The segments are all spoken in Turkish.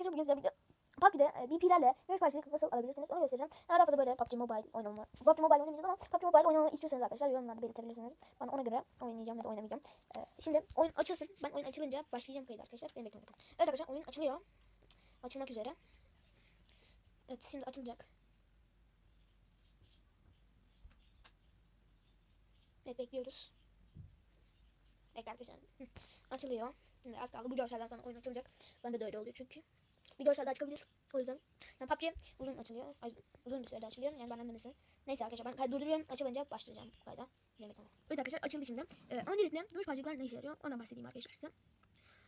arkadaşlar bugün size video PUBG'de e, BP'lerle görüş karşılık nasıl alabilirsiniz onu göstereceğim. Yani daha fazla böyle PUBG Mobile oynama. PUBG Mobile oynamayacağız ama PUBG Mobile oynamamı istiyorsanız arkadaşlar yorumlarda belirtebilirsiniz. Ben ona göre oynayacağım ya da oynamayacağım. E, şimdi oyun açılsın. Ben oyun açılınca başlayacağım kaydı arkadaşlar. Beni bekleyin. Evet arkadaşlar oyun açılıyor. Açılmak üzere. Evet şimdi açılacak. Evet bekliyoruz. Bekle arkadaşlar. Açılıyor. Şimdi az kaldı. Bu görselden sonra oyun açılacak. Bende de öyle oluyor çünkü. Bir görsel daha çıkabilir. O yüzden. Yani PUBG uzun açılıyor. Ay, uzun bir sürede açılıyor. Yani benden de mesela. Neyse arkadaşlar ben durduruyorum. Açılınca başlayacağım bu kayda. Evet arkadaşlar açıldı şimdi. Ee, öncelikle gümüş parçacıklar ne işe yarıyor? Ondan bahsedeyim arkadaşlar size.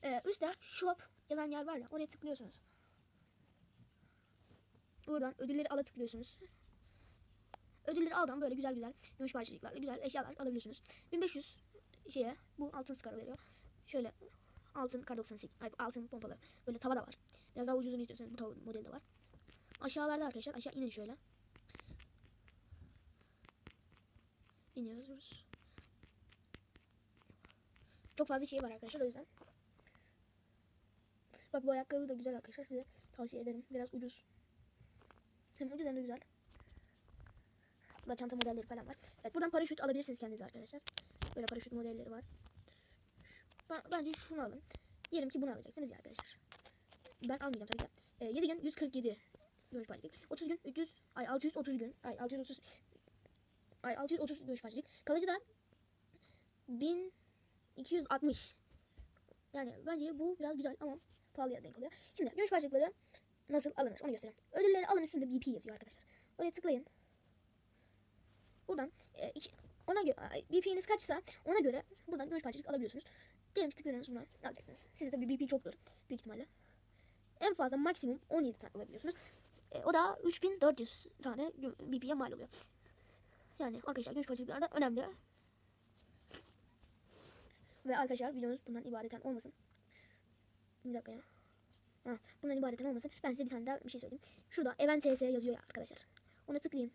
Ee, üstte shop yazan yer var ya. Oraya tıklıyorsunuz. Buradan ödülleri ala tıklıyorsunuz. Ödülleri aldan böyle güzel güzel gümüş parçacıklarla güzel eşyalar alabiliyorsunuz. 1500 şeye bu altın skara veriyor. Şöyle altın kar 98 ay, altın pompalı böyle tava da var. Biraz daha ucuzunu istiyorsanız bu tava modeli de var. Aşağılarda arkadaşlar aşağı inin şöyle. İniyoruz. Çok fazla şey var arkadaşlar o yüzden. Bak bu ayakkabı da güzel arkadaşlar size tavsiye ederim. Biraz ucuz. Hem ucuz hem de güzel. Burada çanta modelleri falan var. Evet buradan paraşüt alabilirsiniz kendinize arkadaşlar. Böyle paraşüt modelleri var. Ben, bence şunu alın. Diyelim ki bunu alacaksınız ya arkadaşlar. Ben almayacağım tabii ki. E, 7 gün 147 görüş parçacık. 30 gün 300 ay 630 gün ay 630 ay 630 görüş parçacık. Kalıcı da 1260. Yani bence bu biraz güzel ama pahalıya denk oluyor. Şimdi görüş parçacıkları nasıl alınır onu göstereyim. Ödülleri alın üstünde BP yazıyor arkadaşlar. Oraya tıklayın. Buradan e, iç- ona göre BP'niz kaçsa ona göre buradan gümüş parçacık alabiliyorsunuz. Tıkladınız buna alacaksınız. Sizde tabii BP çoktur büyük ihtimalle. En fazla maksimum 17 tane alabiliyorsunuz. E, o da 3400 tane BP'ye mal oluyor. Yani arkadaşlar gümüş parçacıklar da önemli. Ve arkadaşlar videomuz bundan ibareten olmasın. Bir dakika ya. Ha, bundan ibareten olmasın. Ben size bir tane daha bir şey söyleyeyim. Şurada Event TS yazıyor ya arkadaşlar. Ona tıklayın.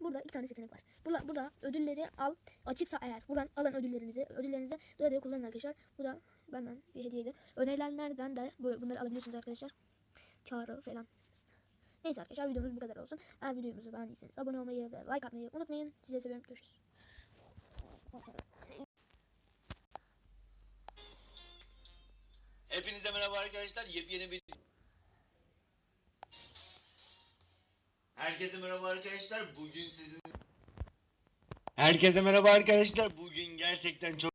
Burada iki tane seçenek var. Burada, burada ödülleri al. Açıksa eğer buradan alın ödüllerinizi. Ödüllerinizi doya doya kullanın arkadaşlar. Bu da benden bir hediyeydi. Önerilenlerden de bunları alabiliyorsunuz arkadaşlar. Çağrı falan. Neyse arkadaşlar videomuz bu kadar olsun. Eğer videomuzu beğendiyseniz abone olmayı ve like atmayı unutmayın. Size seviyorum. Görüşürüz. Hepinize merhaba arkadaşlar. Yepyeni bir Herkese merhaba arkadaşlar. Bugün sizin Herkese merhaba arkadaşlar. bugün gerçekten çok